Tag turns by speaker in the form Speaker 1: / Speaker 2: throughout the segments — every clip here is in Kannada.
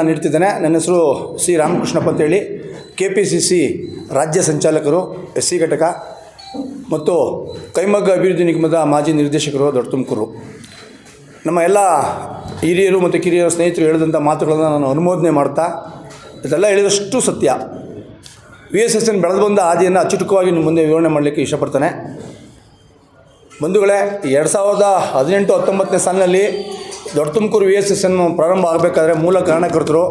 Speaker 1: ನಾನು ನೀಡ್ತಿದ್ದೇನೆ ನನ್ನ ಹೆಸರು ಸಿ. ರಾಮಕೃಷ್ಣಪ್ಪ ಅಂತೇಳಿ. ಕೆ ಪಿ ಸಿ ಸಿ ರಾಜ್ಯ ಸಂಚಾಲಕರು ಎಸ್ ಸಿ ಘಟಕ ಮತ್ತು ಕೈಮಗ್ಗ ಅಭಿವೃದ್ಧಿ ನಿಗಮದ ಮಾಜಿ ನಿರ್ದೇಶಕರು ದೊಡ್ಡ ತುಮಕೂರು ನಮ್ಮ ಎಲ್ಲ ಹಿರಿಯರು ಮತ್ತು ಕಿರಿಯರ ಸ್ನೇಹಿತರು ಹೇಳಿದಂಥ ಮಾತುಗಳನ್ನು ನಾನು ಅನುಮೋದನೆ ಮಾಡ್ತಾ, ಇದೆಲ್ಲ ಹೇಳಿದಷ್ಟು ಸತ್ಯ. ವಿ ಎಸ್ ಎಸ್ ಎನ್ ಬೆಳೆದು ಬಂದ ಹಾದಿಯನ್ನು ಅಚ್ಚುಟುಕವಾಗಿ ನಿಮ್ಮ ಮುಂದೆ ವಿವರಣೆ ಮಾಡಲಿಕ್ಕೆ ಇಷ್ಟಪಡ್ತೇನೆ. ಬಂಧುಗಳೇ ಎರಡು ಸಾವಿರದ ಹದಿನೆಂಟು, ಹತ್ತೊಂಬತ್ತನೇ ಸಾಲಿನಲ್ಲಿ ದೊಡ್ಡ Tumakuru V S S N ಪ್ರಾರಂಭ ಆಗಬೇಕಾದ್ರೆ ಮೂಲ ಕಾರಣಕರ್ತರು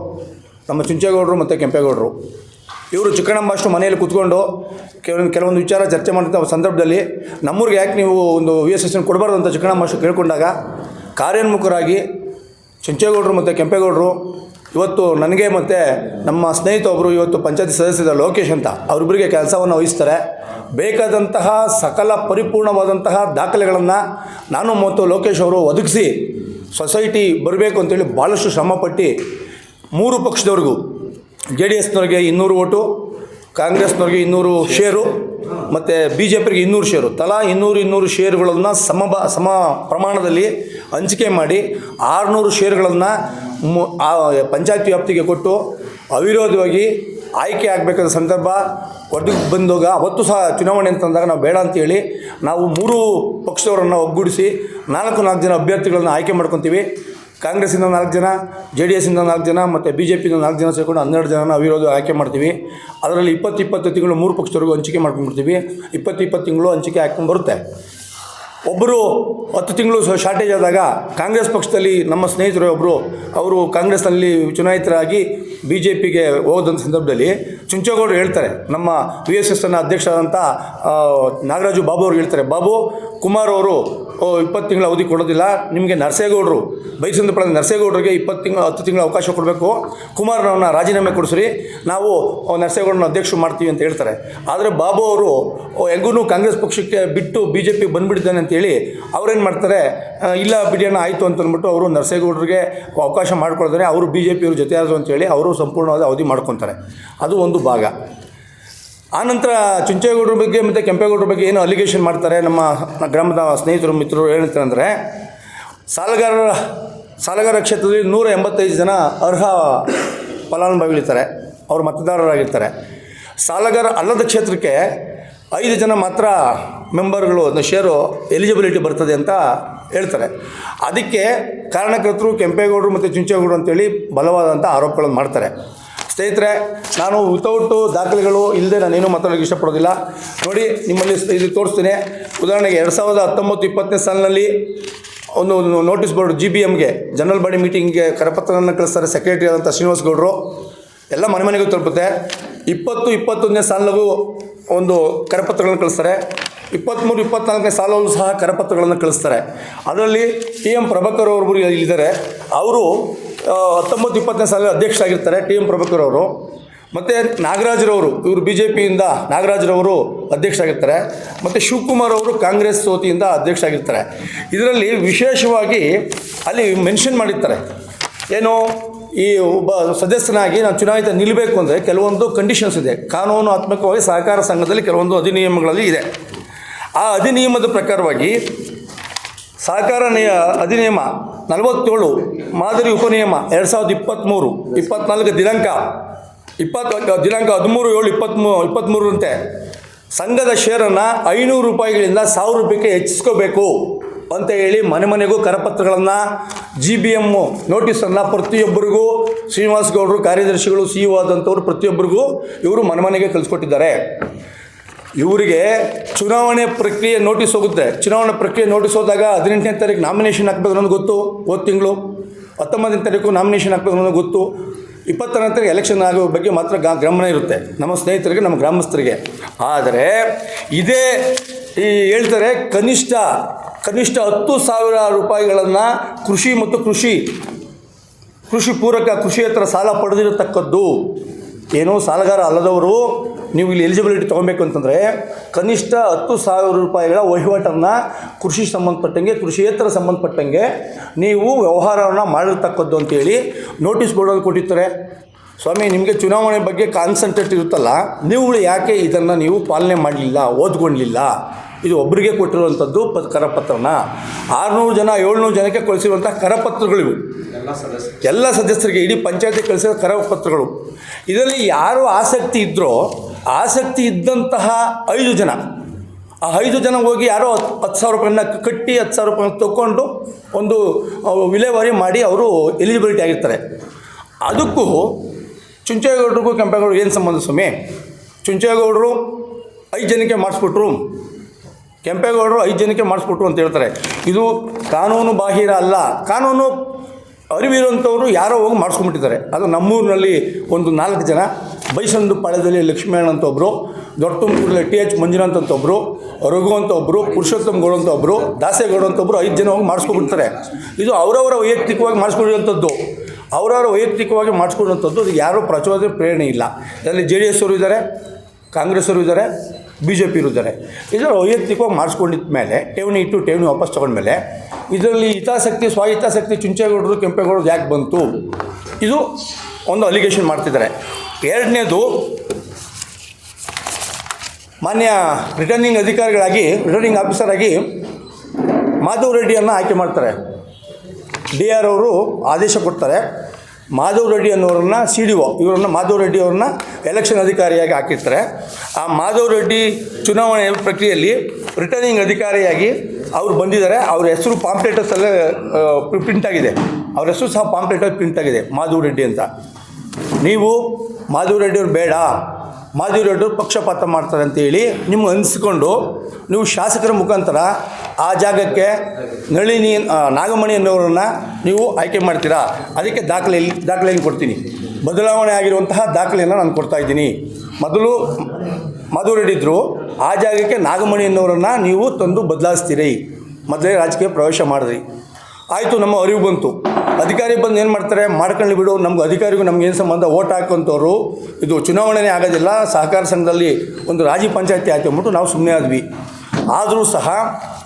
Speaker 1: ನಮ್ಮ ಚುಂಚೇಗೌಡರು ಮತ್ತು ಕೆಂಪೇಗೌಡರು. ಇವರು ಚಿಕ್ಕಣ್ಣಮ್ಮಷ್ಟು ಮನೆಯಲ್ಲಿ ಕೂತ್ಕೊಂಡು ಕೆಲವೊಂದು ಕೆಲವೊಂದು ವಿಚಾರ ಚರ್ಚೆ ಮಾಡಿದ ಸಂದರ್ಭದಲ್ಲಿ ನಮ್ಮೂರಿಗೆ ಯಾಕೆ ನೀವು ಒಂದು ವಿ ಎಸ್ ಎಸ್ ಕೊಡಬಾರ್ದು ಅಂತ ಚಿಕ್ಕಣ್ಣಮ್ಮಷ್ಟು ಕೇಳಿಕೊಂಡಾಗ, ಕಾರ್ಯೋನ್ಮುಖರಾಗಿ ಚುಂಚೇಗೌಡರು ಮತ್ತು ಕೆಂಪೇಗೌಡರು ಇವತ್ತು ನನಗೆ ಮತ್ತು ನಮ್ಮ ಸ್ನೇಹಿತ ಒಬ್ಬರು ಇವತ್ತು ಪಂಚಾಯತಿ ಸದಸ್ಯರ ಲೋಕೇಶ್ ಅಂತ ಅವರಿಬ್ಬರಿಗೆ ಕೆಲಸವನ್ನು ವಹಿಸ್ತಾರೆ. ಬೇಕಾದಂತಹ ಸಕಲ ಪರಿಪೂರ್ಣವಾದಂತಹ ದಾಖಲೆಗಳನ್ನು ನಾನು ಮತ್ತು ಲೋಕೇಶ್ ಅವರು ಒದಗಿಸಿ ಸೊಸೈಟಿ ಬರಬೇಕು ಅಂತೇಳಿ ಭಾಳಷ್ಟು ಶ್ರಮಪಟ್ಟು ಮೂರು ಪಕ್ಷದವ್ರಿಗೂ, ಜೆ ಡಿ ಎಸ್ನವ್ರಿಗೆ ಇನ್ನೂರು ಓಟು, ಕಾಂಗ್ರೆಸ್ನವ್ರಿಗೆ ಇನ್ನೂರು ಷೇರು ಮತ್ತು ಬಿ ಜೆ ಪಿಗೆ ಇನ್ನೂರು ಷೇರು ತಲಾ ಇನ್ನೂರು ಇನ್ನೂರು ಷೇರುಗಳನ್ನು ಸಮ ಸಮ ಪ್ರಮಾಣದಲ್ಲಿ ಹಂಚಿಕೆ ಮಾಡಿ ಆರುನೂರು ಷೇರುಗಳನ್ನು ಪಂಚಾಯತ್ ವ್ಯಾಪ್ತಿಗೆ ಕೊಟ್ಟು ಅವಿರೋಧವಾಗಿ ಆಯ್ಕೆ ಆಗಬೇಕಾದ ಸಂದರ್ಭ ಒಟ್ಟಿಗೆ ಬಂದಾಗ ಅವತ್ತು ಸಹ ಚುನಾವಣೆ ಅಂತಂದಾಗ ನಾವು ಬೇಡ ಅಂತೇಳಿ ನಾವು ಮೂರು ಪಕ್ಷದವರನ್ನು ಒಗ್ಗೂಡಿಸಿ ನಾಲ್ಕು ನಾಲ್ಕು ಜನ ಅಭ್ಯರ್ಥಿಗಳನ್ನು ಆಯ್ಕೆ ಮಾಡ್ಕೊತೀವಿ. ಕಾಂಗ್ರೆಸ್ಸಿಂದ ನಾಲ್ಕು ಜನ, ಜೆ ಡಿ ಎಸ್ಸಿಂದ ನಾಲ್ಕು ಜನ ಮತ್ತು ಬಿ ಜೆ ಪಿಯಿಂದ ನಾಲ್ಕು ಜನ ಸೇರಿಕೊಂಡು ಹನ್ನೆರಡು ಜನನ ಅವಿರೋಧ ಆಯ್ಕೆ ಮಾಡ್ತೀವಿ. ಅದರಲ್ಲಿ ಇಪ್ಪತ್ತು ಇಪ್ಪತ್ತು ತಿಂಗಳು ಮೂರು ಪಕ್ಷದವರೆಗೂ ಹಂಚಿಕೆ ಮಾಡ್ಕೊಂಡ್ಬಿಡ್ತೀವಿ. ಇಪ್ಪತ್ತು ಇಪ್ಪತ್ತು ತಿಂಗಳು ಹಂಚಿಕೆ ಹಾಕ್ಕೊಂಡು ಬರುತ್ತೆ ಒಬ್ಬರು ಹತ್ತು ತಿಂಗಳು ಶಾರ್ಟೇಜ್ ಆದಾಗ ಕಾಂಗ್ರೆಸ್ ಪಕ್ಷದಲ್ಲಿ ನಮ್ಮ ಸ್ನೇಹಿತರು ಒಬ್ಬರು ಅವರು ಕಾಂಗ್ರೆಸ್ನಲ್ಲಿ ಚುನಾಯಿತರಾಗಿ ಬಿ ಜೆ ಪಿಗೆ ಹೋದಂಥ ಸಂದರ್ಭದಲ್ಲಿ ಚುಂಚೇಗೌಡರು ಹೇಳ್ತಾರೆ, ನಮ್ಮ ವಿ ಎಸ್ ಎಸ್ನ ಅಧ್ಯಕ್ಷರಾದಂಥ ನಾಗರಾಜು ಬಾಬು ಅವ್ರು ಹೇಳ್ತಾರೆ, ಬಾಬು ಕುಮಾರ್ ಅವರು ಇಪ್ಪತ್ತು ತಿಂಗಳ ಅವಧಿ ಕೊಡೋದಿಲ್ಲ. ನಿಮಗೆ ನರಸೇಗೌಡರು, ಬೈಸಂದ ಪಡೆದ ನರಸೇಗೌಡರಿಗೆ ಇಪ್ಪತ್ತು ತಿಂಗಳು, ಹತ್ತು ತಿಂಗಳ ಅವಕಾಶ ಕೊಡಬೇಕು. ಕುಮಾರನವ್ರನ್ನ ರಾಜೀನಾಮೆ ಕೊಡಿಸ್ರಿ. ನಾವು ನರಸೇಗೌಡನ ಅಧ್ಯಕ್ಷರು ಮಾಡ್ತೀವಿ ಅಂತ ಹೇಳ್ತಾರೆ. ಆದರೆ ಬಾಬು ಅವರು ಹೆಂಗೂ ಕಾಂಗ್ರೆಸ್ ಪಕ್ಷಕ್ಕೆ ಬಿಟ್ಟು ಬಿ ಜೆ ಪಿ ಬಂದುಬಿಡ್ತಾನೆ ಅಂತೇಳಿ ಅವ್ರೇನು ಮಾಡ್ತಾರೆ? ಇಲ್ಲ ಬಿಡಿಯೋಣ ಆಯಿತು ಅಂತ ಅಂದ್ಬಿಟ್ಟು ಅವರು ನರಸೇಗೌಡರಿಗೆ ಅವಕಾಶ ಮಾಡ್ಕೊಳ್ತಾರೆ. ಅವರು ಬಿ ಜೆ ಪಿಯವರು ಜೊತೆ ಆದರು ಅಂತೇಳಿ ಅವರು ಸಂಪೂರ್ಣವಾದ ಅವಧಿ ಮಾಡ್ಕೊತಾರೆ. ಅದು ಒಂದು ಭಾಗ. ಆನಂತರ ಚುಂಚೇಗೌಡರ ಬಗ್ಗೆ ಮತ್ತು ಕೆಂಪೇಗೌಡರ ಬಗ್ಗೆ ಏನು ಅಲಿಗೇಷನ್ ಮಾಡ್ತಾರೆ ನಮ್ಮ ಗ್ರಾಮದ ಸ್ನೇಹಿತರು, ಮಿತ್ರರು ಹೇಳ್ತಾರೆ ಅಂದರೆ, ಸಾಲಗಾರರ, ಸಾಲಗಾರ ಕ್ಷೇತ್ರದಲ್ಲಿ ನೂರ ಎಂಬತ್ತೈದು ಜನ ಅರ್ಹ ಫಲಾನುಭವಿಗಳಿರ್ತಾರೆ ಅವರು ಮತದಾರರಾಗಿರ್ತಾರೆ. ಸಾಲಗಾರ ಅಲ್ಲದ ಕ್ಷೇತ್ರಕ್ಕೆ ಐದು ಜನ ಮಾತ್ರ ಮೆಂಬರ್ಗಳು ಶೇರು ಎಲಿಜಿಬಿಲಿಟಿ ಬರ್ತದೆ ಅಂತ ಹೇಳ್ತಾರೆ. ಅದಕ್ಕೆ ಕಾರಣಕರ್ತರು ಕೆಂಪೇಗೌಡರು ಮತ್ತು ಚುಂಚೇಗೌಡರು ಅಂತೇಳಿ ಬಲವಾದಂಥ ಆರೋಪಗಳನ್ನು ಮಾಡ್ತಾರೆ. ಸ್ನೇಹಿತರೆ, ನಾನು ವಿತೌಟು ದಾಖಲೆಗಳು ಇಲ್ಲದೆ ನಾನೇನು ಮಾತಾಡೋಕ್ಕೆ ಇಷ್ಟಪಡೋದಿಲ್ಲ. ನೋಡಿ, ನಿಮ್ಮಲ್ಲಿ ಇದು ತೋರಿಸ್ತೀನಿ. ಉದಾಹರಣೆಗೆ ಎರಡು ಸಾವಿರದ ಹತ್ತೊಂಬತ್ತು ಇಪ್ಪತ್ತನೇ ಸಾಲಿನಲ್ಲಿ ಒಂದು ನೋಟಿಸ್ ಬೋರ್ಡ್ ಜಿ ಬಿ ಎಮ್ಗೆ ಜನರಲ್ ಬಾಡಿ ಮೀಟಿಂಗ್ಗೆ ಕರಪತ್ರವನ್ನು ಕಳಿಸ್ತಾರೆ ಸೆಕ್ರೆಟರಿ ಆದಂಥ ಶ್ರೀನಿವಾಸ್ ಗೌಡರು. ಎಲ್ಲ ಮನೆ ಮನೆಗೂ ತಲುಪುತ್ತೆ. ಇಪ್ಪತ್ತು, ಇಪ್ಪತ್ತೊಂದನೇ ಸಾಲಿನಲ್ಲೂ ಒಂದು ಕರಪತ್ರಗಳನ್ನು ಕಳಿಸ್ತಾರೆ. ಇಪ್ಪತ್ತ್ಮೂರು ಇಪ್ಪತ್ನಾಲ್ಕನೇ ಸಾಲಲ್ಲೂ ಸಹ ಕರಪತ್ರಗಳನ್ನು ಕಳಿಸ್ತಾರೆ. ಅದರಲ್ಲಿ ಟಿ ಎಂ ಪ್ರಭಾಕರ್ ಅವರು ಇಲ್ಲಿದ್ದಾರೆ. ಅವರು ಹತ್ತೊಂಬತ್ತು ಇಪ್ಪತ್ತನೇ ಸಾಲಿನ ಅಧ್ಯಕ್ಷರಾಗಿರ್ತಾರೆ ಟಿ ಎಂ ಪ್ರಭಾಕರ್ ಅವರು. ಮತ್ತು ನಾಗರಾಜರವರು, ಇವರು ಬಿ ಜೆ ಪಿಯಿಂದ ನಾಗರಾಜ್ರವರು ಅಧ್ಯಕ್ಷರಾಗಿರ್ತಾರೆ. ಮತ್ತು ಶಿವಕುಮಾರ್ ಅವರು ಕಾಂಗ್ರೆಸ್ ವತಿಯಿಂದ ಅಧ್ಯಕ್ಷರಾಗಿರ್ತಾರೆ. ಇದರಲ್ಲಿ ವಿಶೇಷವಾಗಿ ಅಲ್ಲಿ ಮೆನ್ಷನ್ ಮಾಡಿರ್ತಾರೆ. ಏನು, ಈ ಒಬ್ಬ ಸದಸ್ಯನಾಗಿ ನಾನು ಚುನಾಯಿತ ನಿಲ್ಲಬೇಕು ಅಂದರೆ ಕೆಲವೊಂದು ಕಂಡೀಷನ್ಸ್ ಇದೆ. ಕಾನೂನಾತ್ಮಕವಾಗಿ ಸಹಕಾರ ಸಂಘದಲ್ಲಿ ಕೆಲವೊಂದು ಅಧಿನಿಯಮಗಳಲ್ಲಿ ಇದೆ. ಆ ಅಧಿನಿಯಮದ ಪ್ರಕಾರವಾಗಿ ಸಹಕಾರ ನಿಯ, ಅಧಿನಿಯಮ ನಲವತ್ತೇಳು ಮಾದರಿ ಉಪನಿಯಮ ಎರಡು ಸಾವಿರದ ಇಪ್ಪತ್ತ್ಮೂರು ಇಪ್ಪತ್ನಾಲ್ಕು ದಿನಾಂಕ, ಇಪ್ಪತ್ತ, ದಿನಾಂಕ ಹದಿಮೂರು, ಏಳು ಇಪ್ಪತ್ತ್ಮೂ ಇಪ್ಪತ್ತ್ಮೂರಂತೆ ಸಂಘದ ಶೇರನ್ನು ಐನೂರು ರೂಪಾಯಿಗಳಿಂದ ಸಾವಿರ ರೂಪಾಯಿಗೆ ಹೆಚ್ಚಿಸ್ಕೋಬೇಕು ಅಂತ ಹೇಳಿ ಮನೆ ಮನೆಗೂ ಕರಪತ್ರಗಳನ್ನು ಜಿ ಬಿ ಎಮ್ಮು ನೋಟಿಸನ್ನು ಪ್ರತಿಯೊಬ್ಬರಿಗೂ, ಶ್ರೀನಿವಾಸ್ ಗೌಡರು ಕಾರ್ಯದರ್ಶಿಗಳು ಸಿ ಇ ಆದಂಥವ್ರು ಪ್ರತಿಯೊಬ್ಬರಿಗೂ ಇವರು ಮನೆ ಮನೆಗೆ ಕಳಿಸ್ಕೊಟ್ಟಿದ್ದಾರೆ. ಇವರಿಗೆ ಚುನಾವಣೆ ಪ್ರಕ್ರಿಯೆ ನೋಟಿಸ್ ಹೋಗುತ್ತೆ. ಚುನಾವಣೆ ಪ್ರಕ್ರಿಯೆ ನೋಟಿಸ್ ಹೋದಾಗ ಹದಿನೆಂಟನೇ ತಾರೀಕು ನಾಮಿನೇಷನ್ ಹಾಕ್ಬೇಕು ಅನ್ನೋದು ಗೊತ್ತು, ಹೋದ ತಿಂಗಳು. ಹತ್ತೊಂಬತ್ತನೇ ತಾರೀಕು ನಾಮಿನೇಷನ್ ಹಾಕ್ಬೇಕು ಅನ್ನೋದು ಗೊತ್ತು. ಇಪ್ಪತ್ತನೇ ತಾರೀಕು ಎಲೆಕ್ಷನ್ ಆಗೋ ಬಗ್ಗೆ ಮಾತ್ರ ಗಾ ಗಮನ ಇರುತ್ತೆ. ನಮ್ಮ ಸ್ನೇಹಿತರಿಗೆ, ನಮ್ಮ ಗ್ರಾಮಸ್ಥರಿಗೆ. ಆದರೆ ಇದೇ ಈ ಹೇಳ್ತಾರೆ ಕನಿಷ್ಠ ಕನಿಷ್ಠ ಹತ್ತು ಸಾವಿರ ರೂಪಾಯಿಗಳನ್ನು ಕೃಷಿ ಮತ್ತು ಕೃಷಿ ಕೃಷಿ ಪೂರಕ ಕೃಷಿಯೇತರ ಸಾಲ ಪಡೆದಿರತಕ್ಕದ್ದು. ಏನೋ ಸಾಲಗಾರ ಅಲ್ಲದವರು ನೀವು ಇಲ್ಲಿ ಎಲಿಜಿಬಿಲಿಟಿ ತೊಗೊಬೇಕು ಅಂತಂದರೆ ಕನಿಷ್ಠ ಹತ್ತು ಸಾವಿರ ರೂಪಾಯಿಗಳ ವಹಿವಾಟನ್ನು ಕೃಷಿ ಸಂಬಂಧಪಟ್ಟಂಗೆ ಕೃಷಿಯೇತರ ಸಂಬಂಧಪಟ್ಟಂಗೆ ನೀವು ವ್ಯವಹಾರವನ್ನು ಮಾಡಿರ್ತಕ್ಕದ್ದು ಅಂತೇಳಿ ನೋಟಿಸ್ ಬೋರ್ಡಲ್ಲಿ ಕೊಟ್ಟಿರ್ತಾರೆ. ಸ್ವಾಮಿ ನಿಮಗೆ ಚುನಾವಣೆ ಬಗ್ಗೆ ಕಾನ್ಸಂಟ್ರೇಟ್ ಇರುತ್ತಲ್ಲ ನೀವುಗಳು ಯಾಕೆ ಇದನ್ನು ನೀವು ಪಾಲನೆ ಮಾಡಲಿಲ್ಲ ಓದ್ಕೊಂಡಿಲ್ಲ? ಇದು ಒಬ್ಬರಿಗೆ ಕೊಟ್ಟಿರುವಂಥದ್ದು ಪ ಕರಪತ್ರನ. ಆರುನೂರು ಜನ ಏಳ್ನೂರು ಜನಕ್ಕೆ ಕಳಿಸಿರುವಂಥ ಕರಪತ್ರಗಳಿವು. ಎಲ್ಲ ಸದಸ್ಯರಿಗೆ ಇಡೀ ಪಂಚಾಯತಿ ಕಳಿಸಿರೋ ಕರಪತ್ರಗಳು. ಇದರಲ್ಲಿ ಯಾರು ಆಸಕ್ತಿ ಇದ್ದರೋ ಆಸಕ್ತಿ ಇದ್ದಂತಹ ಐದು ಜನ. ಆ ಐದು ಜನ ಹೋಗಿ ಯಾರೋ ಹತ್ತು ಸಾವಿರ ರೂಪಾಯಿನ ಕಟ್ಟಿ ಹತ್ತು ಸಾವಿರ ರೂಪಾಯಿ ತಗೊಂಡು ಒಂದು ವಿಲೇವಾರಿ ಮಾಡಿ ಅವರು ಎಲಿಜಿಬಿಲಿಟಿ ಆಗಿರ್ತಾರೆ. ಅದಕ್ಕೂ ಚುಂಚೇಗೌಡರಿಗೂ ಕೆಂಪೇಗೌಡರು ಏನು ಸಂಬಂಧ ಸ್ವಾಮಿ? ಚುಂಚೇಗೌಡರು ಐದು ಜನಕ್ಕೆ ಮಾಡಿಸ್ಬಿಟ್ರು. ಕೆಂಪೇಗೌಡರು ಐದು ಜನಕ್ಕೆ ಮಾಡಿಸ್ಬಿಟ್ರು ಅಂತ ಹೇಳ್ತಾರೆ. ಇದು ಕಾನೂನು ಬಾಹಿರ ಅಲ್ಲ. ಕಾನೂನು ಅರಿವಿರುವಂಥವ್ರು ಯಾರೋ ಹೋಗಿ ಮಾಡಿಸ್ಕೊಂಡ್ಬಿಟ್ಟಿದ್ದಾರೆ. ಅದು ನಮ್ಮೂರಿನಲ್ಲಿ ಒಂದು ನಾಲ್ಕು ಜನ ಬೈಸಂದು ಪಾಳ್ಯದಲ್ಲಿ ಲಕ್ಷ್ಮೀನಾರಾಯಣ ಅಂತ ಒಬ್ಬರು ದೊಡ್ಡ ಟಿ ಎಚ್ ಮಂಜುನಾಥ್ ಅಂತ ಒಬ್ಬರು ರಘು ಅಂತ ಒಬ್ಬರು ಪುರುಷೋತ್ತಮ ಗೌಡ ಅಂತ ಒಬ್ಬರು ದಾಸೇಗೌಡ ಅಂತ ಒಬ್ಬರು ಐದು ಜನ ಹೋಗಿ ಮಾಡಿಸ್ಕೊಂಡ್ಬಿಡ್ತಾರೆ. ಇದು ಅವರವರ ವೈಯಕ್ತಿಕವಾಗಿ ಮಾಡಿಸ್ಕೊಂಡಿರುವಂಥದ್ದು. ಅವರವರ ವೈಯಕ್ತಿಕವಾಗಿ ಮಾಡಿಸ್ಕೊಳ್ಳುವಂಥದ್ದು ಅದು ಯಾರೂ ಪ್ರಚೋದನೆ, ಪ್ರೇರಣೆ ಇಲ್ಲ. ಇದರಲ್ಲಿ ಜೆ ಡಿ ಎಸ್ ಅವರು ಇದ್ದಾರೆ, ಕಾಂಗ್ರೆಸ್ ಅವರು ಇದ್ದಾರೆ, ಬಿ ಜೆ ಪಿ ಇದ್ದಾರೆ. ಇದರ ವೈಯಕ್ತಿಕವಾಗಿ ಮಾಡಿಸ್ಕೊಂಡಿದ್ದ ಮೇಲೆ, ಠೇವಣಿ ಇಟ್ಟು ಠೇವಣಿ ವಾಪಸ್ ತೊಗೊಂಡ್ಮೇಲೆ, ಇದರಲ್ಲಿ ಹಿತಾಸಕ್ತಿ, ಸ್ವಹಿತಾಸಕ್ತಿ, ಚುಂಚೇಗೌಡರು, ಕೆಂಪೇಗೌಡರು ಯಾಕೆ ಬಂತು? ಇದು ಒಂದು ಅಲಿಗೇಷನ್ ಮಾಡ್ತಿದ್ದಾರೆ. ಎರಡನೇದು, ಮಾನ್ಯ ರಿಟರ್ನಿಂಗ್ ಅಧಿಕಾರಿಗಳಾಗಿ ರಿಟರ್ನಿಂಗ್ ಆಫೀಸರ್ ಆಗಿ ಮಾಧವ್ ರೆಡ್ಡಿಯನ್ನು ಆಯ್ಕೆ ಮಾಡ್ತಾರೆ. ಡಿ ಆರ್ ಅವರು ಆದೇಶ ಕೊಡ್ತಾರೆ. ಮಾಧವ್ ರೆಡ್ಡಿ ಅನ್ನೋರನ್ನ ಸಿ ಡಿ ಒ, ಇವರನ್ನು ಮಾಧವ್ ರೆಡ್ಡಿ ಅವ್ರನ್ನ ಎಲೆಕ್ಷನ್ ಅಧಿಕಾರಿಯಾಗಿ ಹಾಕಿರ್ತಾರೆ. ಆ ಮಾಧವ್ ರೆಡ್ಡಿ ಚುನಾವಣೆ ಪ್ರಕ್ರಿಯೆಯಲ್ಲಿ ರಿಟರ್ನಿಂಗ್ ಅಧಿಕಾರಿಯಾಗಿ ಅವರು ಬಂದಿದ್ದಾರೆ. ಅವ್ರ ಹೆಸರು ಪಾಂಪ್ಲೇಟಸಲ್ಲೇ ಪ್ರಿಂಟ್ ಆಗಿದೆ. ಅವ್ರ ಹೆಸರು ಸಹ ಪಾಂಪ್ಲೇಟಲ್ಲಿ ಪ್ರಿಂಟ್ ಆಗಿದೆ ಮಾಧವ್ ರೆಡ್ಡಿ ಅಂತ. ನೀವು ಮಾಧವ್ ರೆಡ್ಡಿಯವ್ರು ಬೇಡ. ಮಾಧವ್ ರೆಡ್ಡಿಯವ್ರು ಪಕ್ಷಪಾತ ಮಾಡ್ತಾರೆ ಅಂತೇಳಿ ನಿಮ್ಗೆ ಅನಿಸ್ಕೊಂಡು ನೀವು ಶಾಸಕರ ಮುಖಾಂತರ ಆ ಜಾಗಕ್ಕೆ ನಳಿನಿ ನಾಗಮಣಿ ಅನ್ನೋರನ್ನು ನೀವು ಆಯ್ಕೆ ಮಾಡ್ತೀರಾ? ಅದಕ್ಕೆ ದಾಖಲೆ ದಾಖಲೆಯನ್ನು ಕೊಡ್ತೀನಿ? ಬದಲಾವಣೆ ಆಗಿರುವಂತಹ ದಾಖಲೆಯನ್ನು ನಾನು ಕೊಡ್ತಾ ಇದ್ದೀನಿ. ಮೊದಲು ಮಾಧವ್ ರೆಡ್ಡಿ ಇದ್ದರು ಆ ಜಾಗಕ್ಕೆ ನಾಗಮಣಿ ಅನ್ನೋರನ್ನು ನೀವು ತಂದು ಬದಲಾಯಿಸ್ತೀರಿ. ಮೊದಲೇ ರಾಜಕೀಯ ಪ್ರವೇಶ ಮಾಡಿದ್ರಿ. ಆಯಿತು, ನಮ್ಮ ಅರಿವು ಬಂತು. ಅಧಿಕಾರಿ ಬಂದು ಏನು ಮಾಡ್ತಾರೆ? ಮಾಡ್ಕೊಂಡು ಬಿಡು. ನಮ್ಗೆ ಅಧಿಕಾರಿಗೂ ನಮ್ಗೆ ಏನು ಸಂಬಂಧ? ಓಟ್ ಹಾಕುವಂಥವ್ರು. ಇದು ಚುನಾವಣೆನೇ ಆಗೋದಿಲ್ಲ ಸಹಕಾರ ಸಂಘದಲ್ಲಿ ಒಂದು ರಾಜಿ ಪಂಚಾಯತಿ ಆಯ್ತು ಅಂದ್ಬಿಟ್ಟು ನಾವು ಸುಮ್ಮನೆ ಆದ್ವಿ. ಆದರೂ ಸಹ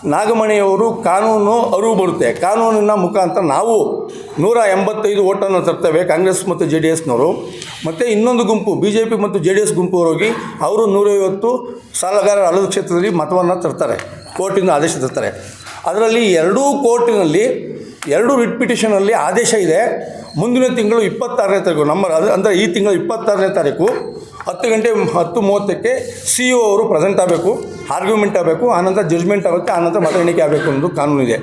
Speaker 1: ನಾಗಮಣಿಯವರು ಕಾನೂನು ಅರಿವು ಬರುತ್ತೆ ಕಾನೂನಿನ ಮುಖಾಂತರ ನಾವು ನೂರ ಎಂಬತ್ತೈದು ಓಟನ್ನು ತರ್ತೇವೆ, ಕಾಂಗ್ರೆಸ್ ಮತ್ತು ಜೆ ಡಿ ಎಸ್ನವರು. ಮತ್ತು ಇನ್ನೊಂದು ಗುಂಪು, ಬಿ ಜೆ ಪಿ ಮತ್ತು ಜೆ ಡಿ ಎಸ್ ಗುಂಪು ಹೋಗಿ ಅವರು ನೂರೈವತ್ತು ಸಾಲಗಾರರ ಅಲದ ಕ್ಷೇತ್ರದಲ್ಲಿ ಮತವನ್ನು ತರ್ತಾರೆ. ಕೋರ್ಟಿಂದ ಆದೇಶ ತರ್ತಾರೆ. ಅದರಲ್ಲಿ ಎರಡೂ ಕೋರ್ಟಿನಲ್ಲಿ ಎರಡು ರಿಟ್ ಪಿಟಿಷನಲ್ಲಿ ಆದೇಶ ಇದೆ. ಮುಂದಿನ ತಿಂಗಳು ಇಪ್ಪತ್ತಾರನೇ ತಾರೀಕು, ನಮ್ಮ ಅಂದರೆ ಈ ತಿಂಗಳು ಇಪ್ಪತ್ತಾರನೇ ತಾರೀಕು, ಹತ್ತು ಗಂಟೆ ಹತ್ತು ಮೂವತ್ತಕ್ಕೆ ಸಿ ಇ ಅವರು ಪ್ರೆಸೆಂಟ್ ಆಗಬೇಕು ಆರ್ಗ್ಯುಮೆಂಟ್ ಆಗಬೇಕು ಆನಂತರ ಜಡ್ಜ್ಮೆಂಟ್ ಆಗುತ್ತೆ ಆನಂತರ ಮತ ಎಣಿಕೆ ಆಗಬೇಕು ಅನ್ನೋದು ಕಾನೂನಿದೆ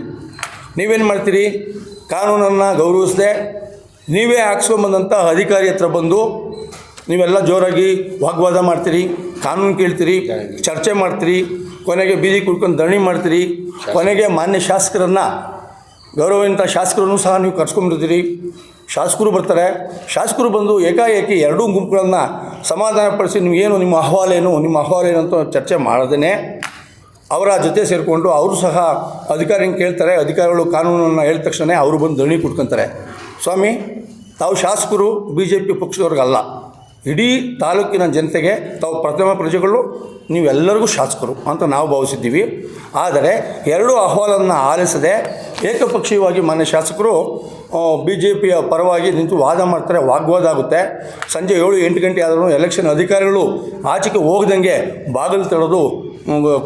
Speaker 1: ನೀವೇನು ಮಾಡ್ತೀರಿ? ಕಾನೂನನ್ನು ಗೌರವಿಸದೆ, ನೀವೇ ಹಾಕ್ಸ್ಕೊಂಬಂದಂಥ ಅಧಿಕಾರಿ ಹತ್ರ ಬಂದು ನೀವೆಲ್ಲ ಜೋರಾಗಿ ವಾಗ್ವಾದ ಮಾಡ್ತೀರಿ, ಕಾನೂನು ಕೇಳ್ತೀರಿ, ಚರ್ಚೆ ಮಾಡ್ತೀರಿ, ಕೊನೆಗೆ ಬೀದಿ ಕುಡ್ಕೊಂಡು ಧರಣಿ ಮಾಡ್ತೀರಿ, ಕೊನೆಗೆ ಮಾನ್ಯ ಶಾಸಕರನ್ನು ಗೌರವಾನ್ವಿತ ಶಾಸಕರನ್ನು ಸಹ ನೀವು ಕರ್ಸ್ಕೊಂಡ್ಬಿಡ್ತೀರಿ ಶಾಸಕರು ಬರ್ತಾರೆ. ಶಾಸಕರು ಬಂದು ಏಕಾಏಕಿ ಎರಡೂ ಗುಂಪುಗಳನ್ನು ಸಮಾಧಾನಪಡಿಸಿ ನಿಮಗೇನು ನಿಮ್ಮ ಅಹವಾಲೇನು ನಿಮ್ಮ ಅಹವಾಲೇನು ಅಂತ ಚರ್ಚೆ ಮಾಡದೇ ಅವರ ಜೊತೆ ಸೇರಿಕೊಂಡು ಅವರು ಸಹ ಅಧಿಕಾರಿನ ಕೇಳ್ತಾರೆ. ಅಧಿಕಾರಿಗಳು ಕಾನೂನನ್ನು ಹೇಳಿದ ತಕ್ಷಣ ಅವರು ಬಂದು ದಣಿ ಕುಟ್ಕೊತಾರೆ. ಸ್ವಾಮಿ, ತಾವು ಶಾಸಕರು ಬಿ ಜೆ ಪಿ ಪಕ್ಷದವ್ರಿಗಲ್ಲ. ಇಡೀ ತಾಲೂಕಿನ ಜನತೆಗೆ ತಾವು ಪ್ರಥಮ ಪ್ರಜೆಗಳು, ನೀವೆಲ್ಲರಿಗೂ ಶಾಸಕರು ಅಂತ ನಾವು ಭಾವಿಸಿದ್ದೀವಿ. ಆದರೆ ಎರಡೂ ಅಹವಾಲನ್ನು ಆಲಿಸದೆ ಏಕಪಕ್ಷೀಯವಾಗಿ ಮಾನ್ಯ ಶಾಸಕರು ಬಿ ಜೆ ಪಿಯ ಪರವಾಗಿ ನಿಂತು ವಾದ ಮಾಡ್ತಾರೆ ವಾಗ್ವಾದ ಆಗುತ್ತೆ ಸಂಜೆ ಏಳು, ಎಂಟು ಗಂಟೆ ಆದರೂ ಎಲೆಕ್ಷನ್ ಅಧಿಕಾರಿಗಳು ಆಚೆಗೆ ಹೋಗ್ದಂಗೆ ಬಾಗಿಲು ತಡೆದು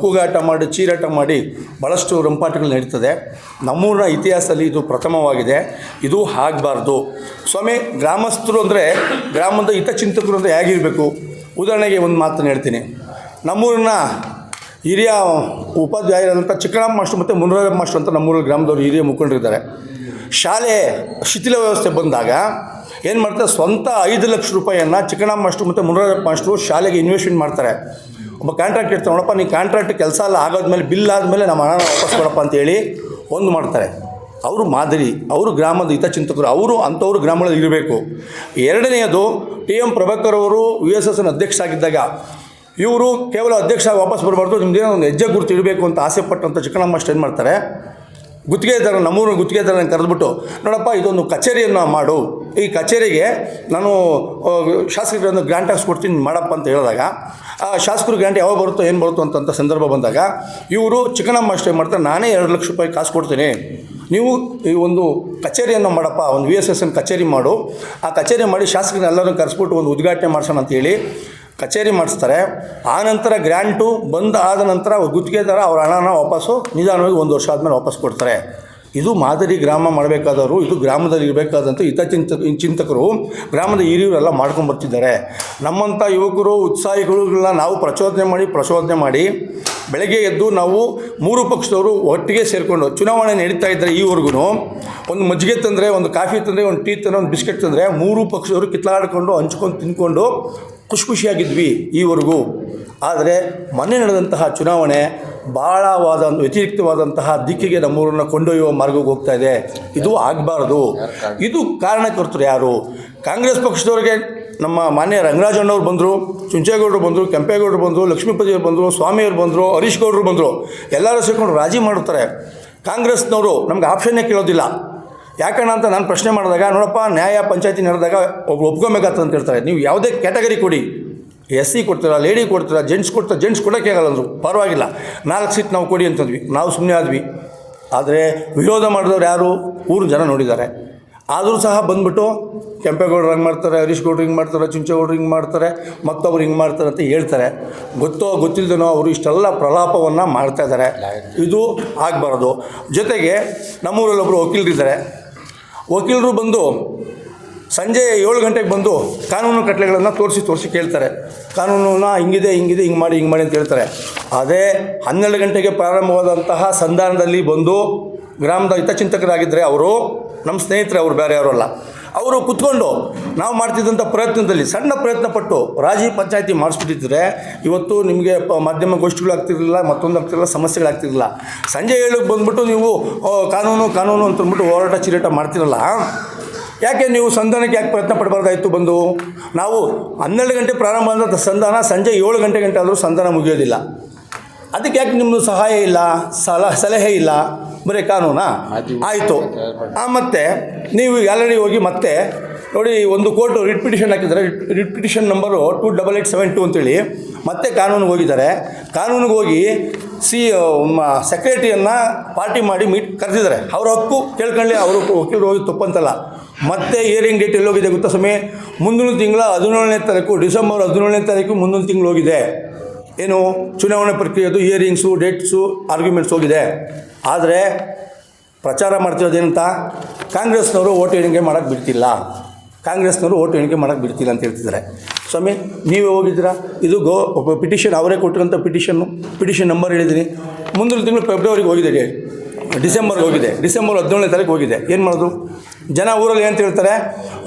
Speaker 1: ಕೂಗಾಟ ಮಾಡಿ, ಚೀರಾಟ ಮಾಡಿ ಭಾಳಷ್ಟು ರಂಪಾಟಗಳು ನಡೀತದೆ. ನಮ್ಮೂರಿನ ಇತಿಹಾಸದಲ್ಲಿ ಇದು ಪ್ರಥಮವಾಗಿದೆ. ಇದು ಆಗಬಾರ್ದು. ಸ್ವಾಮಿ, ಗ್ರಾಮಸ್ಥರು ಅಂದರೆ ಗ್ರಾಮದ ಹಿತಚಿಂತಕರು ಅಂದರೆ ಹೇಗಿರಬೇಕು? ಉದಾಹರಣೆಗೆ ಒಂದು ಮಾತನ್ನು ಹೇಳ್ತೀನಿ. ನಮ್ಮೂರಿನ ಹಿರಿಯ ಉಪಾಧ್ಯಾಯರಾದಂಥ ಚಿಕ್ಕರಾಮ ಮಾಸ್ಟ್ರು ಮತ್ತು ಮುನರಾಜ ಮಾಸ್ಟ್ರು ಅಂತ ನಮ್ಮೂರಲ್ಲಿ ಗ್ರಾಮದವರು ಹಿರಿಯ ಮುಖಂಡರಿದ್ದಾರೆ. ಶಾಲೆ ಶಿಥಿಲ ವ್ಯವಸ್ಥೆ ಬಂದಾಗ ಏನು ಮಾಡ್ತಾರೆ? ಸ್ವಂತ ಐದು ಲಕ್ಷ ರೂಪಾಯಿಯನ್ನು ಚಿಕ್ಕರಾಮ ಮಾಸ್ಟ್ರು ಮತ್ತು ಮುನರಾಜ ಮಾಸ್ಟ್ರು ಶಾಲೆಗೆ ಇನ್ವೆಸ್ಟ್ಮೆಂಟ್ ಮಾಡ್ತಾರೆ. ಒಬ್ಬ ಕಾಂಟ್ರಾಕ್ಟ್ ಇರ್ತಾರೆ ನೋಡಪ್ಪ ನೀ ಕಾಂಟ್ರಾಕ್ಟ್ ಕೆಲಸ ಎಲ್ಲ ಆಗೋದ್ಮೇಲೆ ಬಿಲ್ ಆದಮೇಲೆ ನಮ್ಮ ಹಣ ವಾಪಸ್ ಕೊಡಪ್ಪ ಅಂತೇಳಿ ಒಂದು ಮಾಡ್ತಾರೆ. ಅವರು ಮಾದರಿ, ಅವರು ಗ್ರಾಮದ ಹಿತಚಿಂತಕರು, ಅವರು ಅಂಥವ್ರು ಗ್ರಾಮಗಳಲ್ಲಿ ಇರಬೇಕು. ಎರಡನೆಯದು ಟಿ ಎಂ ಪ್ರಭಾಕರ್ ಅವರು ಯು ಎಸ್ ಎಸ್ನ ಅಧ್ಯಕ್ಷರಾಗಿದ್ದಾಗ ಇವರು ಕೇವಲ ಅಧ್ಯಕ್ಷ ವಾಪಸ್ ಬರಬಾರ್ದು ನಿಮ್ದೇನೋ ಒಂದು ಹೆಜ್ಜೆ ಗುರುತು ಇಡಬೇಕು ಅಂತ ಆಸೆ ಪಟ್ಟಂಥ ಚಿಕ್ಕಣಮ್ಮ ಅಷ್ಟು ಏನು ಮಾಡ್ತಾರೆ? ಗುತ್ತಿಗೆದಾರ ನಮ್ಮೂರು ಗುತ್ತಿಗೆದಾರನ ಕರೆದ್ಬಿಟ್ಟು, ನೋಡಪ್ಪ, ಇದೊಂದು ಕಚೇರಿಯನ್ನು ಮಾಡು. ಈ ಕಚೇರಿಗೆ ನಾನು ಶಾಸಕರಿಗೊಂದು ಗ್ರ್ಯಾಂಟ್ ನೀನು ಮಾಡಪ್ಪ ಅಂತ ಹೇಳಿದಾಗ, ಆ, ಶಾಸಕರು ಗ್ರ್ಯಾಂಟ್ ಯಾವಾಗ ಬರುತ್ತೋ, ಏನು ಬರುತ್ತೋ ಅಂತಂಥ ಸಂದರ್ಭ ಬಂದಾಗ, ಇವರು ಚಿಕ್ಕಣಮ್ಮ ಅಷ್ಟೇ ಮಾಡ್ತಾರೆ, ನಾನೇ ಎರಡು ಲಕ್ಷ ರೂಪಾಯಿ ಕಾಸು ಕೊಡ್ತೀನಿ. ನೀವು ಈ ಒಂದು ಕಚೇರಿಯನ್ನು ಮಾಡಪ್ಪ, ಒಂದು ವಿ ಎಸ್ ಎಸ್ ಎನ್ ಕಚೇರಿ ಮಾಡು. ಆ ಕಚೇರಿ ಮಾಡಿ ಶಾಸಕರನ್ನ ಎಲ್ಲರೂ ಕರೆಸ್ಬಿಟ್ಟು ಒಂದು ಉದ್ಘಾಟನೆ ಮಾಡ್ಸೋಣ ಅಂತೇಳಿ ಕಚೇರಿ ಮಾಡಿಸ್ತಾರೆ. ಆ ನಂತರ ಗ್ರ್ಯಾಂಟು ಬಂದ್ ಆದ ನಂತರ ಗುತ್ತಿಗೆದಾರ ಅವ್ರ ಹಣನ ವಾಪಸ್ಸು ನಿಧಾನವಾಗಿ ಒಂದು ವರ್ಷ ಆದಮೇಲೆ ವಾಪಸ್ ಕೊಡ್ತಾರೆ. ಇದು ಮಾದರಿ ಗ್ರಾಮ ಮಾಡಬೇಕಾದವರು, ಇದು ಗ್ರಾಮದಲ್ಲಿ ಇರಬೇಕಾದಂಥ ಹಿತಚಿಂತ, ಚಿಂತಕರು ಗ್ರಾಮದ ಹಿರಿಯವರೆಲ್ಲ ಮಾಡ್ಕೊಂಡು ಬರ್ತಿದ್ದಾರೆ. ನಮ್ಮಂಥ ಯುವಕರು ಉತ್ಸಾಹಿಗಳುಗಳನ್ನ ನಾವು ಪ್ರಚೋದನೆ ಮಾಡಿ ಪ್ರಚೋದನೆ ಮಾಡಿ, ಬೆಳಗ್ಗೆ ಎದ್ದು ನಾವು ಮೂರು ಪಕ್ಷದವರು ಒಟ್ಟಿಗೆ ಸೇರಿಕೊಂಡು ಚುನಾವಣೆ ನಡೀತಾ ಇದ್ದರೆ ಈವರೆಗೂ ಒಂದು ಮಜ್ಜಿಗೆ ತಂದರೆ, ಒಂದು ಕಾಫಿ ತಂದರೆ, ಒಂದು ಟೀ ತಂದರೆ, ಒಂದು ಬಿಸ್ಕೆಟ್ ತಂದರೆ ಮೂರು ಪಕ್ಷದವರು ಕಿತ್ಲಾಡ್ಕೊಂಡು ಹಂಚ್ಕೊಂಡು ತಿಂದ್ಕೊಂಡು ಖುಷಿ ಖುಷಿಯಾಗಿದ್ವಿ ಈವರೆಗೂ. ಆದರೆ ಮೊನ್ನೆ ನಡೆದಂತಹ ಚುನಾವಣೆ ಭಾಳವಾದ ಒಂದು ವ್ಯತಿರಿಕ್ತವಾದಂತಹ ದಿಕ್ಕಿಗೆ ನಮ್ಮೂರನ್ನು ಕೊಂಡೊಯ್ಯುವ ಮಾರ್ಗಕ್ಕೆ ಹೋಗ್ತಾ ಇದೆ. ಇದು ಆಗಬಾರ್ದು. ಇದು ಕಾರಣಕರ್ತರು ಯಾರು? ಕಾಂಗ್ರೆಸ್ ಪಕ್ಷದವ್ರಿಗೆ ನಮ್ಮ ಮಾನ್ಯ ರಂಗರಾಜಣ್ಣವ್ರು ಬಂದರು, ಚುಂಚೇಗೌಡರು ಬಂದರು, ಕೆಂಪೇಗೌಡರು ಬಂದರು ಲಕ್ಷ್ಮೀಪತಿಯವರು ಬಂದರು ಸ್ವಾಮಿಯವರು ಬಂದರು, ಹರೀಶ್ ಗೌಡರು ಬಂದರು, ಎಲ್ಲರೂ ಸೇರಿಕೊಂಡು ರಾಜಿ ಮಾಡುತ್ತಾರೆ. ಕಾಂಗ್ರೆಸ್ನವರು ನಮ್ಗೆ ಆಪ್ಷನ್ನೇ ಕೇಳೋದಿಲ್ಲ. ಯಾಕಣ್ಣ ಅಂತ ನಾನು ಪ್ರಶ್ನೆ ಮಾಡಿದಾಗ, ನೋಡಪ್ಪ, ನ್ಯಾಯ ಪಂಚಾಯತಿ ನಡೆದಾಗ ಒಪ್ಕೊಬೇಕಾಗ್ತದೆ ಅಂತ ಹೇಳ್ತಾರೆ. ನೀವು ಯಾವುದೇ ಕ್ಯಾಟಗರಿ ಕೊಡಿ. ಎಸ್ ಸಿ ಕೊಡ್ತೀರಾ ಲೇಡಿ ಕೊಡ್ತೀರಾ ಜೆಂಟ್ಸ್ ಕೊಡ್ತೀರಾ ಜೆಂಟ್ಸ್ ಕೊಡೋಕ್ಕೆ ಆಗಲ್ಲ ಅಂದರು. ಪರವಾಗಿಲ್ಲ. ನಾಲ್ಕು ಸೀಟ್ ನಾವು ಕೊಡಿ ಅಂತಂದ್ವಿ. ನಾವು ಸುಮ್ಮನೆ ಆದ್ವಿ. ಆದರೆ ವಿರೋಧ ಮಾಡಿದವ್ರು ಯಾರು? ಊರು ಜನ ನೋಡಿದ್ದಾರೆ. ಆದರೂ ಸಹ ಬಂದುಬಿಟ್ಟು ಕೆಂಪೇಗೌಡರು ಹಂಗೆ ಮಾಡ್ತಾರೆ, ಹರೀಶ್ ಗೌಡ್ರು ಹಿಂಗೆ ಮಾಡ್ತಾರೆ, ಚುಂಚೇಗೌಡರು ಹಿಂಗೆ ಮಾಡ್ತಾರೆ, ಮತ್ತೊಬ್ರು ಹಿಂಗೆ ಮಾಡ್ತಾರೆ ಅಂತ ಹೇಳ್ತಾರೆ. ಗೊತ್ತೋ ಗೊತ್ತಿಲ್ಲದೇನೋ ಅವರು ಇಷ್ಟೆಲ್ಲ ಪ್ರಲಾಪವನ್ನು ಮಾಡ್ತಾ ಇದ್ದಾರೆ. ಇದು ಆಗಬಾರ್ದು. ಜೊತೆಗೆ ನಮ್ಮೂರಲ್ಲೊಬ್ಬರು ವಕೀಲರಿದ್ದಾರೆ. ವಕೀಲರು ಬಂದು ಸಂಜೆ ಏಳು ಗಂಟೆಗೆ ಬಂದು ಕಾನೂನು ಕಟ್ಟಲೆಗಳನ್ನು ತೋರಿಸಿ ತೋರಿಸಿ ಕೇಳ್ತಾರೆ. ಕಾನೂನನ್ನ ಹಿಂಗಿದೆ ಹಿಂಗಿದೆ, ಹಿಂಗೆ ಮಾಡಿ ಹಿಂಗೆ ಮಾಡಿ ಅಂತ ಹೇಳ್ತಾರೆ. ಅದೇ ಹನ್ನೆರಡು ಗಂಟೆಗೆ ಪ್ರಾರಂಭವಾದಂತಹ ಸಂಧಾನದಲ್ಲಿ ಬಂದು ಗ್ರಾಮದ ಹಿತಚಿಂತಕರಾಗಿದ್ದರೆ ಅವರು ನಮ್ಮ ಸ್ನೇಹಿತರೆ ಅವರು ಬೇರೆ ಯಾರು ಅಲ್ಲ. ಅವರು ಕುತ್ಕೊಂಡು ನಾವು ಮಾಡ್ತಿದ್ದಂಥ ಪ್ರಯತ್ನದಲ್ಲಿ ಸಣ್ಣ ಪ್ರಯತ್ನ ಪಟ್ಟು ರಾಜಿ ಪಂಚಾಯಿತಿ ಮಾಡಿಸ್ಬಿಟ್ಟಿದ್ರೆ ಇವತ್ತು ನಿಮಗೆ ಪ ಮಾಧ್ಯಮ ಗೋಷ್ಠಿಗಳಾಗ್ತಿರಲಿಲ್ಲ ಮತ್ತೊಂದು ಆಗ್ತಿರಲಿಲ್ಲ ಸಮಸ್ಯೆಗಳಾಗ್ತಿರಲಿಲ್ಲ ಸಂಜೆ ಏಳಕ್ಕೆ ಬಂದ್ಬಿಟ್ಟು ನೀವು ಕಾನೂನು ಕಾನೂನು ಅಂತಂದ್ಬಿಟ್ಟು ಹೋರಾಟ ಚಿರಾಟ ಮಾಡ್ತಿರಲ್ಲ. ಯಾಕೆ ನೀವು ಸಂಧಾನಕ್ಕೆ ಯಾಕೆ ಪ್ರಯತ್ನ ಪಡಬಾರ್ದಾಯಿತು ಬಂದು? ನಾವು ಹನ್ನೆರಡು ಗಂಟೆ ಪ್ರಾರಂಭ ಆದಂಥ ಸಂಧಾನ ಸಂಜೆ ಏಳು ಗಂಟೆ ಗಂಟೆ ಆದರೂ ಸಂಧಾನ ಮುಗಿಯೋದಿಲ್ಲ. ಅದಕ್ಕೆ ಯಾಕೆ ನಿಮ್ಮದು ಸಹಾಯ ಇಲ್ಲ? ಸಲ ಸಲಹೆ ಇಲ್ಲ? ಬರೀ ಕಾನೂನಾ? ಆಯಿತು. ಆ ಮತ್ತೆ ನೀವು ಗ್ಯಾಲರಿ ಹೋಗಿ ಮತ್ತೆ ನೋಡಿ ಒಂದು ಕೋರ್ಟು ರಿಟ್ ಪಿಟಿಷನ್ ಹಾಕಿದ್ದಾರೆ. Writ petition number two double eight seven two ಅಂತೇಳಿ. ಮತ್ತೆ ಕಾನೂನಿಗೆ ಹೋಗಿದ್ದಾರೆ. ಕಾನೂನಿಗೆ ಹೋಗಿ ಸಿ ಸೆಕ್ರೆಟರಿಯನ್ನು ಪಾರ್ಟಿ ಮಾಡಿ ಮೀಟ್ ಕರೆದಿದ್ದಾರೆ. ಅವ್ರ ಹಕ್ಕು ಕೇಳ್ಕೊಳ್ಳಿ ಅವರು ವಕೀಲರು ಹೋಗಿ ತಪ್ಪಂತಲ್ಲ. ಮತ್ತೆ ಇಯರಿಂಗ್ ಡೇಟ್ ಎಲ್ಲೋಗಿದೆ ಗೊತ್ತಾ ಸ್ವಾಮಿ? ಮುಂದಿನ ತಿಂಗಳ ಹದಿನೇಳನೇ ತಾರೀಕು, ಡಿಸೆಂಬರ್ ಹದಿನೇಳನೇ ತಾರೀಕು ಮುಂದಿನ ತಿಂಗಳು ಹೋಗಿದೆ. ಏನು? ಚುನಾವಣೆ ಪ್ರಕ್ರಿಯೆದು ಇಯರಿಂಗ್ಸು ಡೇಟ್ಸು ಆರ್ಗ್ಯುಮೆಂಟ್ಸ್ ಹೋಗಿದೆ. ಆದರೆ ಪ್ರಚಾರ ಮಾಡ್ತಿರೋದೇನಂತ ಕಾಂಗ್ರೆಸ್ನವರು ಓಟ್ ಎಣಿಕೆ ಮಾಡೋಕ್ಕೆ ಬಿಡ್ತಿಲ್ಲ. ಕಾಂಗ್ರೆಸ್ನವರು ಓಟ್ ಎಣಿಕೆ ಮಾಡೋಕ್ಕೆ ಬಿಡ್ತಿಲ್ಲ ಅಂತ ಹೇಳ್ತಿದ್ದಾರೆ. ಸ್ವಾಮಿ, ನೀವೇ ಹೋಗಿದ್ದೀರಾ? ಇದು ಗೋ ಪಿಟಿಷನ್ ಅವರೇ ಕೊಟ್ಟಿರೋಂಥ ಪಿಟಿಷನ್ನು ಪಿಟಿಷನ್ ನಂಬರ್ ಹೇಳಿದ್ದೀನಿ. ಮುಂದಿನ ತಿಂಗಳು ಫೆಬ್ರವರಿಗೆ ಹೋಗಿದೆ. ಡಿಸೆಂಬರ್ಗೆ ಹೋಗಿದೆ. ಡಿಸೆಂಬರ್ ಹದಿನೇಳನೇ ತಾರೀಕು ಹೋಗಿದೆ. ಏನು ಮಾಡೋದು? ಜನ ಊರಲ್ಲಿ ಏನು ಹೇಳ್ತಾರೆ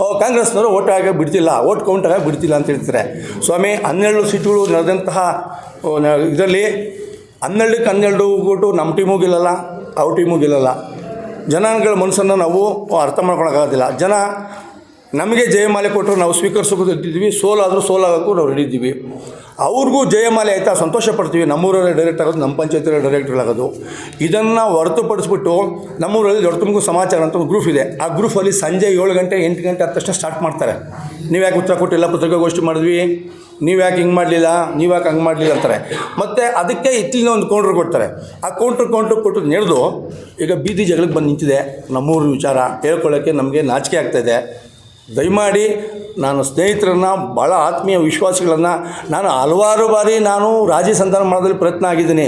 Speaker 1: ಓ, ಕಾಂಗ್ರೆಸ್ನವರು ಓಟ್ ಆಗ ಬಿಡ್ತಿಲ್ಲ, ಓಟ್ ಕೌಂಟ್ ಬಿಡ್ತಿಲ್ಲ ಅಂತ ಹೇಳ್ತಾರೆ. ಸ್ವಾಮಿ, ಹನ್ನೆರಡು ಸೀಟುಗಳು ನಡೆದಂತಹ ಇದರಲ್ಲಿ ಹನ್ನೆರಡಕ್ಕೆ ಹನ್ನೆರಡು ಕೊಟ್ಟು ನಮ್ಮ ಟೀಮು ಗೆಲ್ಲಲ್ಲ, ಅವ್ರ ಟೀಮು ಗೆಲ್ಲಲ್ಲ. ಜನಾಂಗಗಳ ಮನಸ್ಸನ್ನು ನಾವು ಅರ್ಥ ಮಾಡ್ಕೊಳಕ್ಕಾಗೋದಿಲ್ಲ. ಜನ ನಮಗೆ ಜಯಮಾಲೆ ಕೊಟ್ಟರು, ನಾವು ಸ್ವೀಕರಿಸೋಕೆ ಇದ್ದಿದ್ವಿ ಸೋಲಾದರೂ ಸೋಲಾಗೋಕ್ಕೂ ನಾವು ರೆಡಿ ಇದ್ದೀವಿ. ಅವ್ರಿಗೂ ಜಯಮಾಲೆ ಆಯಿತಾ? ಸಂತೋಷ ಪಡ್ತೀವಿ. ನಮ್ಮೂರಲ್ಲಿ ಡೈರೆಕ್ಟ್ ಆಗೋದು, ನಮ್ಮ ಪಂಚಾಯತಿಯಲ್ಲಿ ಡೈರೆಕ್ಟರ್ ಆಗೋದು. ಇದನ್ನು ಹೊರತುಪಡಿಸ್ಬಿಟ್ಟು ನಮ್ಮೂರಲ್ಲಿ ದೊಡ್ಡ ಸಮಾಚಾರ ಅಂತ ಒಂದು ಗ್ರೂಪ್ ಇದೆ. ಆ ಗ್ರೂಫಲ್ಲಿ ಸಂಜೆ ಏಳು ಗಂಟೆ, ಎಂಟು ಗಂಟೆ ಆದ ತಕ್ಷಣ ಸ್ಟಾರ್ಟ್ ಮಾಡ್ತಾರೆ. ನೀವು ಯಾಕೆ ಉತ್ತರ ಕೊಟ್ಟಿಲ್ಲ, ಪತ್ರಿಕಾಗೋಷ್ಠಿ ಮಾಡಿದ್ವಿ? ನೀವು ಯಾಕೆ ಹಿಂಗೆ ಮಾಡಲಿಲ್ಲ? ನೀವು ಯಾಕೆ ಹಂಗೆ ಮಾಡಲಿಲ್ಲ ಅಂತಾರೆ. ಮತ್ತು ಅದಕ್ಕೆ ಇತ್ತಿನ ಒಂದು ಕೌಂಟ್ರ್ ಕೊಡ್ತಾರೆ. ಆ ಕೌಂಟ್ರ್ ಕೌಂಟ್ರ್ ಕೊಟ್ಟು ನಡೆದು ಈಗ ಬೀದಿ ಜಗಳಕ್ಕೆ ಬಂದು ನಿಂತಿದೆ. ನಮ್ಮೂರ ವಿಚಾರ ಹೇಳ್ಕೊಳ್ಳೋಕ್ಕೆ ನಮಗೆ ನಾಚಿಕೆ ಆಗ್ತಾಯಿದೆ ದಯಮಾಡಿ ನಾನು ಸ್ನೇಹಿತರನ್ನು ಭಾಳ ಆತ್ಮೀಯ ವಿಶ್ವಾಸಗಳನ್ನು, ನಾನು ಹಲವಾರು ಬಾರಿ ನಾನು ರಾಜಿ ಸಂಧಾನ ಮಾಡೋದ್ರಲ್ಲಿ ಪ್ರಯತ್ನ ಆಗಿದ್ದೀನಿ.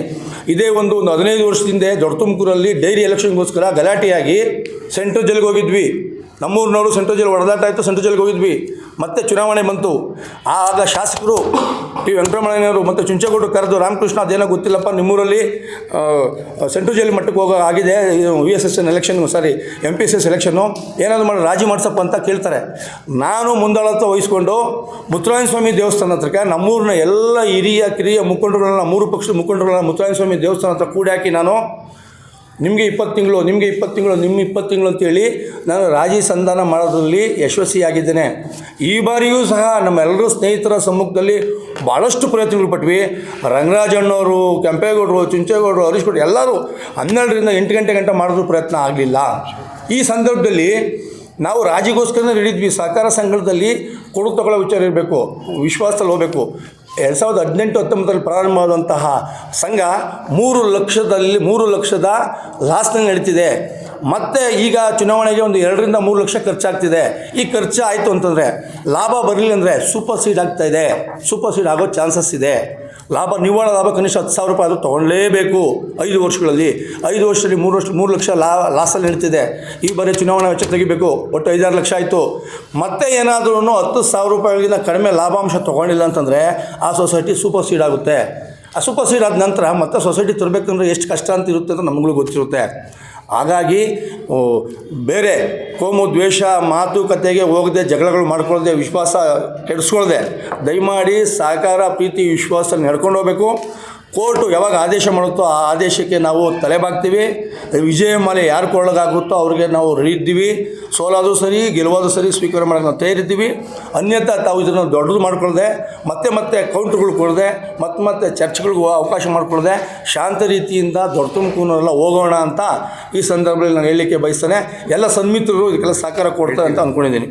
Speaker 1: ಇದೇ ಒಂದು ಒಂದು ಹದಿನೈದು ವರ್ಷದಿಂದ ದೊಡ್ಡ ತುಮಕೂರಲ್ಲಿ ಡೈರಿ ಎಲೆಕ್ಷನ್ಗೋಸ್ಕರ ಗಲಾಟೆಯಾಗಿ ಸೆಂಟ್ರಲ್ ಜೈಲಿಗೆ ಹೋಗಿದ್ವಿ. ನಮ್ಮೂರಿನವರು ಸೆಂಟ್ರಲ್ ಜೈಲ್ ಹೊಡೆದಾಟ ಆಯಿತು, ಸೆಂಟ್ರಲ್ ಜೈಲಿಗೆ ಹೋಗಿದ್ವಿ. ಮತ್ತೆ ಚುನಾವಣೆ ಬಂತು. ಆಗ ಶಾಸಕರು ಟಿ. ವೆಂಕಟರಮಣಯ್ಯನವರು ಮತ್ತು ಚುಂಚೇಗೌಡರು ಕರೆದು, ರಾಮಕೃಷ್ಣ, ಅದೇನೋ ಗೊತ್ತಿಲ್ಲಪ್ಪ, ನಿಮ್ಮೂರಲ್ಲಿ ಸೆಂಟ್ರಲ್ ಜೈಲ್ ಮಟ್ಟಕ್ಕೆ ಹೋಗೋ ಆಗಿದೆ V S S N election sorry M P S S election ಏನಾದರೂ ಮಾಡಿ ರಾಜಿ ಮಾಡ್ಸಪ್ಪ ಅಂತ ಕೇಳ್ತಾರೆ. ನಾನು ಮುಂದಾಳತ್ವ ವಹಿಸ್ಕೊಂಡು ಮುತ್ತುರಾಯನ ಸ್ವಾಮಿ ದೇವಸ್ಥಾನ ಹತ್ರಕ್ಕೆ ನಮ್ಮೂರಿನ ಎಲ್ಲ ಹಿರಿಯ, ಕಿರಿಯ ಮುಖಂಡರುಗಳನ್ನ, ಮೂರು ಪಕ್ಷದ ಮುಖಂಡರುಗಳನ್ನ ಮುತ್ತುರಾಯನ ಸ್ವಾಮಿ ದೇವಸ್ಥಾನ ಹತ್ರ ಕೂಡಿ ಹಾಕಿ ನಾನು ನಿಮಗೆ ಇಪ್ಪತ್ತು ತಿಂಗಳು, ನಿಮಗೆ ಇಪ್ಪತ್ತು ತಿಂಗಳು, ನಿಮ್ಮ ಇಪ್ಪತ್ತು ತಿಂಗಳು ಅಂತೇಳಿ ನಾನು ರಾಜಿ ಸಂಧಾನ ಮಾಡೋದ್ರಲ್ಲಿ ಯಶಸ್ವಿಯಾಗಿದ್ದೇನೆ. ಈ ಬಾರಿಯೂ ಸಹ ನಮ್ಮೆಲ್ಲರೂ ಸ್ನೇಹಿತರ ಸಮ್ಮುಖದಲ್ಲಿ ಭಾಳಷ್ಟು ಪ್ರಯತ್ನಗಳು ಪಟ್ವಿ. ರಂಗರಾಜಣ್ಣವರು ಕೆಂಪೇಗೌಡರು, ಚುಂಚೇಗೌಡರು, ಹರೀಶ್ ಎಲ್ಲರೂ ಹನ್ನೆರಡರಿಂದ ಎಂಟು ಗಂಟೆ ಗಂಟೆ ಮಾಡಿದ್ರು ಪ್ರಯತ್ನ ಆಗಲಿಲ್ಲ. ಈ ಸಂದರ್ಭದಲ್ಲಿ ನಾವು ರಾಜಿಗೋಸ್ಕರನೇ ಹಿಡಿದ್ವಿ ಸಹಕಾರ ಸಂಘದಲ್ಲಿ ಕೊಡುಗೆ ತಗೊಳ್ಳೋ ವಿಚಾರ ಇರಬೇಕು, ವಿಶ್ವಾಸದಲ್ಲಿ ಹೋಗಬೇಕು. ಎರಡು ಸಾವಿರದ ಹದಿನೆಂಟು ಹತ್ತೊಂಬತ್ತರಲ್ಲಿ ಪ್ರಾರಂಭವಾದಂತಹ ಸಂಘ ಮೂರು ಲಕ್ಷದಲ್ಲಿ ಮೂರು ಲಕ್ಷದ ಲಾಸ್ನಲ್ಲಿ ನಡೀತಿದೆ. ಮತ್ತೆ ಈಗ ಚುನಾವಣೆಗೆ ಒಂದು ಎರಡರಿಂದ ಮೂರು ಲಕ್ಷ ಖರ್ಚಾಗ್ತಿದೆ. ಈ ಖರ್ಚು ಆಯಿತು ಅಂತಂದರೆ ಲಾಭ ಬರಲಿಲ್ಲ ಅಂದರೆ ಸೂಪರ್ ಸೀಡ್ ಆಗ್ತಾ ಇದೆ. ಸೂಪರ್ ಸೀಡ್ ಆಗೋ ಚಾನ್ಸಸ್ ಇದೆ. ಲಾಭ, ನಿವ್ವಳ ಲಾಭ ಕನಿಷ್ಠ ಹತ್ತು ಸಾವಿರ ರೂಪಾಯಿ ಅದು ತೊಗೊಳ್ಳೇಬೇಕು. ಐದು ವರ್ಷಗಳಲ್ಲಿ, ಐದು ವರ್ಷದಲ್ಲಿ ಮೂರು ವರ್ಷ, ಮೂರು ಲಕ್ಷ ಲಾ, ಲಾಸಲ್ಲಿ ನಡೀತಿದೆ ಈ ಬಾರಿ ಚುನಾವಣಾ ವೆಚ್ಚ ತೆಗಿಬೇಕು, ಒಟ್ಟು ಐದಾರು ಲಕ್ಷ ಆಯಿತು. ಮತ್ತೆ ಏನಾದ್ರೂ ಹತ್ತು ಸಾವಿರ ರೂಪಾಯಿಗಿಂತ ಕಡಿಮೆ ಲಾಭಾಂಶ ತೊಗೊಂಡಿಲ್ಲ ಅಂತಂದರೆ ಆ ಸೊಸೈಟಿ ಸೂಪರ್ ಸೀಡ್ ಆಗುತ್ತೆ. ಆ ಸೂಪರ್ ಸೀಡ್ ಆದ ನಂತರ ಮತ್ತೆ ಸೊಸೈಟಿ ತರಬೇಕಂದ್ರೆ ಎಷ್ಟು ಕಷ್ಟ ಅಂತ ಇರುತ್ತೆ ಅಂತ ನಮಗೂ ಗೊತ್ತಿರುತ್ತೆ. ಹಾಗಾಗಿ ಬೇರೆ ಕೋಮು, ದ್ವೇಷ, ಮಾತುಕತೆಗೆ ಹೋಗದೆ ಜಗಳಗಳು ಮಾಡ್ಕೊಳ್ಳದೆ, ವಿಶ್ವಾಸ ಕೆಡಿಸ್ಕೊಳ್ದೆ ದಯಮಾಡಿ ಸಹಕಾರ, ಪ್ರೀತಿ ವಿಶ್ವಾಸ ನಡ್ಕೊಂಡು ಹೋಗಬೇಕು. ಕೋರ್ಟು ಯಾವಾಗ ಆದೇಶ ಮಾಡುತ್ತೋ ಆ ಆದೇಶಕ್ಕೆ ನಾವು ತಲೆಬಾಗ್ತೀವಿ. ವಿಜಯ ಮಾಲೆ ಯಾರು ಕೊಡೋಕ್ಕಾಗುತ್ತೋ ಅವ್ರಿಗೆ ನಾವು ಇದ್ದೀವಿ. ಸೋಲಾದರೂ ಸರಿ, ಗೆಲುವಾದರೂ ಸರಿ ಸ್ವೀಕಾರ ಮಾಡೋಕೆ ನಾವು ತಯಾರಿದ್ದೀವಿ ಅನ್ಯಥಾ ತಾವು ಇದನ್ನು ದೊಡ್ಡದು ಮಾಡಿಕೊಳ್ಳದೆ, ಮತ್ತೆ ಮತ್ತೆ ಕೌಂಟ್ರುಗಳು ಕೊಡದೆ, ಮತ್ತೆ ಮತ್ತೆ ಚರ್ಚ್ಗಳಿಗೂ ಅವಕಾಶ ಮಾಡಿಕೊಳ್ಳದೆ, ಶಾಂತ ರೀತಿಯಿಂದ ದೊಡ್ಡ ತುಮಕೂರಲ್ಲ ಹೋಗೋಣ ಅಂತ ಈ ಸಂದರ್ಭದಲ್ಲಿ ನಾನು ಹೇಳಲಿಕ್ಕೆ ಬಯಸ್ತೇನೆ. ಎಲ್ಲ ಸನ್ಮಿತ್ರರು ಇದಕ್ಕೆಲ್ಲ ಸಹಕಾರ ಕೊಡ್ತಾರೆ ಅಂತ ಅಂದ್ಕೊಂಡಿದ್ದೀನಿ